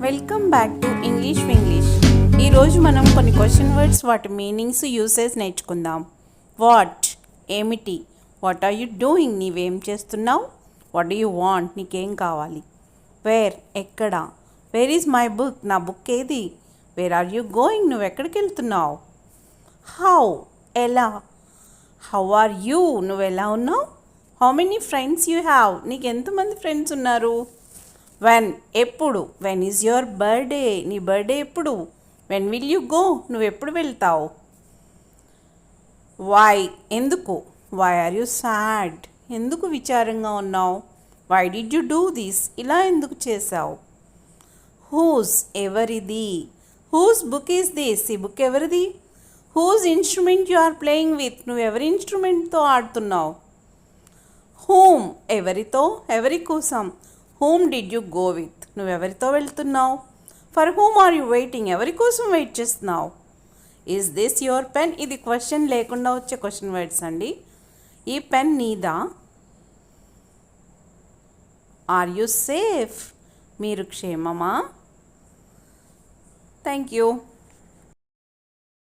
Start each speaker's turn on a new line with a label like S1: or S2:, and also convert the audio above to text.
S1: Welcome back to English English ఈరోజు మనం కొన్ని క్వశ్చన్ వర్డ్స్ వాటి మీనింగ్స్ యూసేజ్ నేర్చుకుందాం. వాట్ ఏమిటి? వాట్ ఆర్ యు డూయింగ్ నీవేం చేస్తున్నావు? వాట్ యు వాంట్ నీకేం కావాలి? వేర్ ఎక్కడ? వేర్ ఈజ్ మై బుక్ నా బుక్ ఏది? వేర్ ఆర్ యూ గోయింగ్ నువ్వు ఎక్కడికి వెళ్తున్నావు? హౌ ఎలా? హౌ ఆర్ యూ నువ్వు ఎలా ఉన్నావు? How many friends you have నీకు ఎంతమంది ఫ్రెండ్స్ ఉన్నారు? వెన్ ఎప్పుడు? వెన్ ఈజ్ యువర్ బర్త్డే నీ బర్త్డే ఎప్పుడు? వెన్ విల్ యూ గో నువ్వు ఎప్పుడు వెళ్తావు? వై ఎందుకు? వై ఆర్ యూ సాడ్ ఎందుకు విచారంగా ఉన్నావు? Why did you do this ఇలా ఎందుకు చేశావు? హూస్ ఎవరిది? హూస్ బుక్ ఈస్ దిస్ ఈ బుక్ ఎవరిది? Whose instrument you are playing with నువ్వు ఎవరి ఇన్స్ట్రుమెంట్తో ఆడుతున్నావు? హూమ్ ఎవరితో? ఎవరి కోసం? Whom did you go with నువ్వు ఎవరితో వెళ్తున్నావు? For whom are you waiting ఎవరి కోసం వెయిట్ చేస్తున్నావు? ఈజ్ దిస్ యువర్ పెన్ ఇది క్వశ్చన్ లేకుండా వచ్చే క్వశ్చన్ వర్డ్స్ అండి. ఈ పెన్ నీదా? ఆర్ యు సేఫ్ మీరు క్షేమమా? Thank you